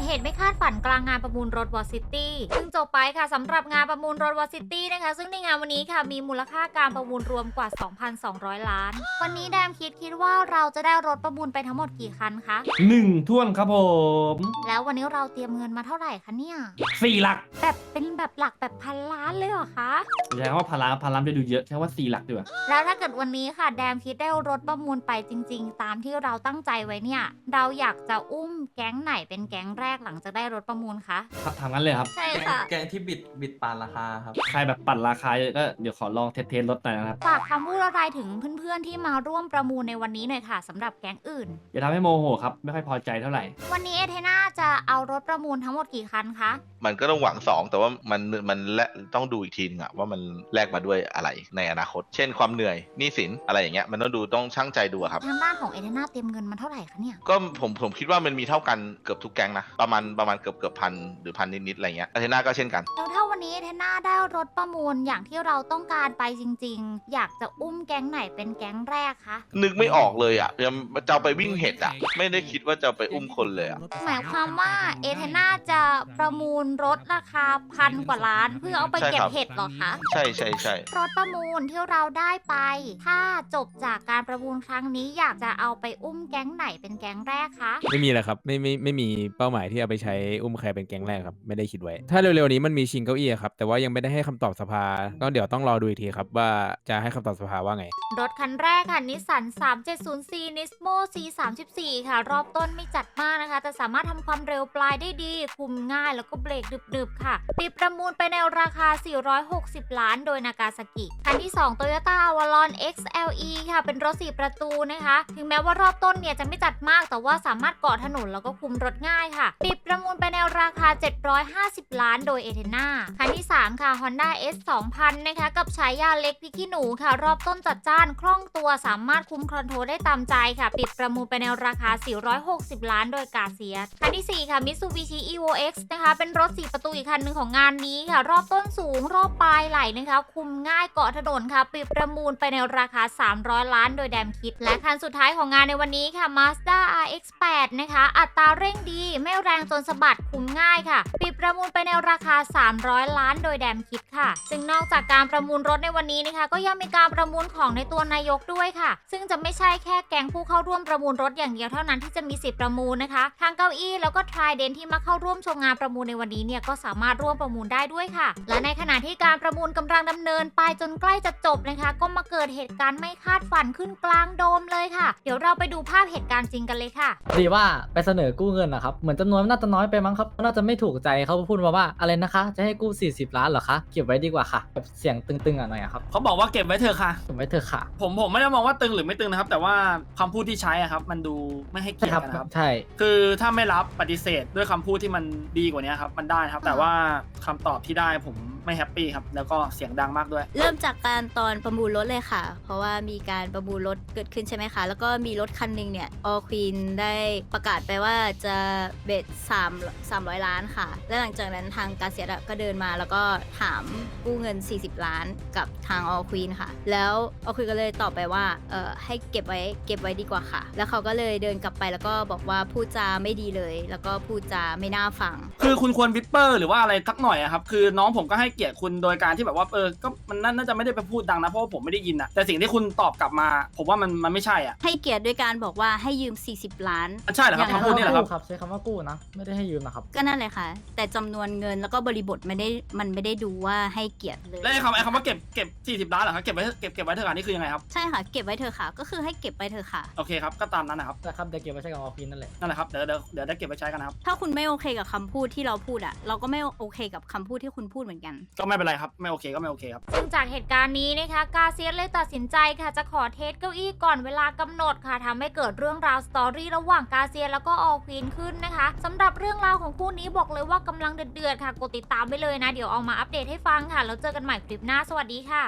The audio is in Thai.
ดเหตุไม่คาดฝันกลางงานประมูลรถวอซิตี้ซึ่งจบไปค่ะสำหรับงานประมูลรถวอซิตี้นะคะ ซึ่งในงานวันนี้ค่ะมีมูลค่าการประมูลรวมกว่า 2,200 ล้าน วันนี้แดมคิดคิดว่าเราจะได้รถประมูลไปทั้งหมดกี่คันคะ หนึ่งท่วนครับผม แล้ววันนี้เราเตรียมเงินมาเท่าไหร่คะเนี่ย สี่หลัก แบบเป็น แบบหลักแบบพันล้านเลยเหรอคะใช้คำว่าพารามพารามจะดูเยอะใช้ว่าสี่หลักดีกว่าแล้วถ้าเกิดวันนี้ค่ะ แดมคิดได้รถประมูลไปจริง ๆ ตามที่เราตั้งใจไว้เนี่ย เราอยากจะอุ้มแก๊งไหนเป็นแก๊งแรกหลังจากได้รถประมูลคะ ครับทำงั้นเลยครับ ใช่แกงค่ะ แกงที่บิดบิดปานราคาครับ ใครแบบปั่นราคาเยอะก็เดี๋ยวขอลองเทสเทสรถหน่อยนะครับ ฝากคำพูดอะไรถึงเพื่อนๆที่มาร่วมประมูลในวันนี้หน่อยค่ะสำหรับแก๊งอื่น อย่าทำให้โมโหครับ ไม่ค่อยพอใจเท่าไหร่ วันนี้เอเทนาจะเอารถประมูลทั้งหมดกี่คันคะ มันก็ต้องหวังสองแต่ว่ามันมันและต้องดูอีกทีนึงอะว่ามันแลกมาด้วยอะไรในอนาคต เช่นความเหนื่อยหนี้สินอะไรอย่างเงี้ยมันต้องดูต้องช่างใจดูอะครับ ทางด้านของเอเทนาเตรียมเงินมาเท่าไหร่คะเนี่ย ก็ผมผมคิดว่ามันมีเท่ากันเกือบทุกแก๊งนะประมาณประมาณเกือบเกือบพันหรือพันนิดๆอะไรเงี้ยอาเทน่าก็เช่นกัน แล้วถ้าวั นนี้เอเทนาได้รถประมูลอย่างที่เราต้องการไปจริง ๆ อยากจะอุ้มแก๊งไหนเป็นแก๊งแรกคะนึกไม่ออกเลยอะยังจะเอาไปวิ่งเห็ดอะไม่ได้คิดว่าจะเอาไปอุ้มคนเลยอะหมายความว่าเอเทนาจะประมูลรถราคาพันกว่าล้าน เพื่อเอาไปเก็บเห็ดเหรอคะใช่ใช่ใช่รถประมูลที่เราได้ไป ถ้าจบจากการประมูลครั้งนี้อยากจะเอาไปอุ้มแก๊งไหนเป็นแก๊งแรกคะ ไม่มีแล้วครับไม่ไม่ไม่มีเป้าหมายที่เอาไปใช้อุ้มใครเป็นแก๊งแรกครับไม่ได้คิดไว้ ถ้าเร็วๆนี้มันมีชิงเก้าอี้อะครับแต่ว่ายังไม่ได้ให้คำตอบสภาก็เดี๋ยวต้องรอดูอีกทีครับว่าจะให้คำตอบสภาว่าไง รถคันแรกค่ะนิสสัน 3704 Nismo C34 ค่ะ รอบต้นไม่จัดมากนะคะ แต่สามารถทำความเร็วปลายได้ดี คุมง่ายแล้วก็เบรกดึบๆ ค่ะ ปิดประมูลไปในราคา 460 ล้าน โดยนากาซากิ คันที่ 2 Toyota Avalon XLE ค่ะ เป็นรถ 4 ประตูนะคะ ถึงแม้ว่ารอบต้นเนี่ยจะไม่จัดมาก แต่ว่าสามารถเกาะถนนแล้วก็คุมรถง่ายค่ะ ปิดประมูลไปในราคา 750 ล้าน โดยเอเทนาคันที่ 3 ค่ะ Honda S 2000นะคะ กับฉายาเล็กพริกขี้หนูค่ะ รอบต้นจัดจ้าน คล่องตัวสามารถคุมคอนโทรลได้ตามใจค่ะ ปิดประมูลไปในราคา 460 ล้านโดยกาเซียสคันที่ 4 ค่ะ Mitsubishi Evo X นะคะ เป็นรถ 4 ประตูอีกคันหนึ่งของงานนี้ค่ะ รอบต้นสูง รอบปลายไหลนะคะ คุมง่ายเกาะถนนค่ะ ปิดประมูลไปในราคา 300 ล้านโดยแดมคิด และคันสุดท้ายของงานในวันนี้ค่ะ Mazda RX-8 นะคะ อัตราเร่งดี ไม่แรงจนสะบัด คุมง่ายค่ะ ปิดประมูลไปในราคา 300ล้านโดยแดมคิดค่ะ ซึ่งนอกจากการประมูลรถในวันนี้นะคะ ก็ยังมีการประมูลของในตัวนายกด้วยค่ะ ซึ่งจะไม่ใช่แค่แก๊งผู้เข้าร่วมประมูลรถอย่างเดียวเท่านั้นที่จะมีสิทธิประมูลนะคะ ทางเก้าอี้แล้วก็ทรายเดนที่มาเข้าร่วมชมงานประมูลในวันนี้เนี่ยก็สามารถร่วมประมูลได้ด้วยค่ะ และในขณะที่การประมูลกำลังดำเนินไปจนใกล้จะจบนะคะ ก็มาเกิดเหตุการณ์ไม่คาดฝันขึ้นกลางโดมเลยค่ะ เดี๋ยวเราไปดูภาพเหตุการณ์จริงกันเลยค่ะดีว่าไปเสนอกู้เงินนะครับเหมือนจำนวนน่าจะน้อยไปมั้งครับน่าจะไม่ถูกใจเขาพูดมาว่าอะไรนะคะ จะให้กู้40 ล้านเหรอคะ เก็บไว้ดีกว่าค่ะแบบเสียงตึงๆอะหน่อยอะครับเขาบอกว่าเก็บไว้เถอะค่ะเก็บไว้เถอะค่ะผมผมไม่ได้มองว่าตึงหรือไม่ตึงนะครับ แต่ว่าคำพูดที่ใช้อะครับ มันดูไม่ให้เกีใช่ยรครับติกันนะครับ ใช่ คือถ้าไม่รับปฏิเสธด้วยคำพูดที่มันดีกว่านี้ครับ มันได้ครับ แต่ว่าคำตอบที่ได้ผมไม่แฮปปี้ครับ แล้วก็เสียงดังมากด้วย เริ่มจากการตอนประมูลรถเลยค่ะ เพราะว่ามีการประมูลรถเกิดขึ้นใช่ไหมคะ แล้วก็มีรถคันหนึ่งเนี่ยออควีนได้ประกาศไปว่าจะเบ็ด3 300 ล้านค่ะ และหลังจากนั้นทางกาเซียก็เดินมา แล้วก็ถามกู้เงิน 40 ล้านกับทางออควีนค่ะ แล้วออควีนก็เลยตอบไปว่าเออให้เก็บไว้เก็บไว้ดีกว่าค่ะ แล้วเขาก็เลยเดินกลับไปแล้วก็บอกว่าพูดจาไม่ดีเลย แล้วก็พูดจาไม่น่าฟัง คือคุณควรวิปเปอร์หรือว่าอะไรสักหน่อยอะครับ คือน้องผมก็ให้เกียรติคุณโดยการที่แบบว่าเออก็มันน่าน่าจะไม่ได้ไปพูดดังนะเพราะว่าผมไม่ได้ยินนะแต่สิ่งที่คุณตอบกลับมา ผมว่ามันมันไม่ใช่อะให้เกียรติด้วยการบอกว่าให้ยืม 40 ล้าน ใช่เหรอครับอย่างนั้นคำพูดนี่แหละครับกู้ครับ ใช้คำว่ากู้นะ ไม่ได้ให้ยืมนะครับ ก็นั่นเลยค่ะ แต่จำนวนเงินแล้วก็บริบทไม่ได้มันไม่ได้ดูว่าให้เกียรติเลย แล้วไอ้คำไอ้คำว่าเก็บเก็บ40ล้านเหรอครับเก็บไว้เก็บเก็บไว้เถอะค่ะนี่คือยังไงครับใช่ค่ะ เก็บไว้เถอะค่ะ ก็คือให้เก็บไว้เถอะค่ะ โอเคครับก็ตามนั้นนะครับนะครับเดี๋ยวเก็บไว้ใช้กับออฟฟิศนั่นแหละ นั่นแหละครับเดี๋ยวเดี๋ยวเดี๋ยวได้เก็บไว้ใช้กันนะครับ ถ้าคุณไม่โอเคกับคำพูดที่เราพูดอะเราก็ไม่โอเคกับคำพูดที่คุณพูดเหมือนกันก็ไม่เป็นไรครับไม่โอเคก็ไม่โอเคครับ ซึ่งจากเหตุการณ์นี้นะคะ กาเซียสเลยตัดสินใจค่ะ จะขอเทสเก้าอี้ก่อนเวลากำหนดค่ะทำให้เกิดเรื่องราวสตอรี่ระหว่างกาเซียสแล้วก็ออลควีนขึ้นนะคะสำหรับเรื่องราวของคู่นี้บอกเลยว่ากำลังเดือดๆค่ะ กดติดตามไปเลยนะ เดี๋ยวเอามาอัปเดตให้ฟังค่ะ แล้วเจอกันใหม่คลิปหน้าสวัสดีค่ะ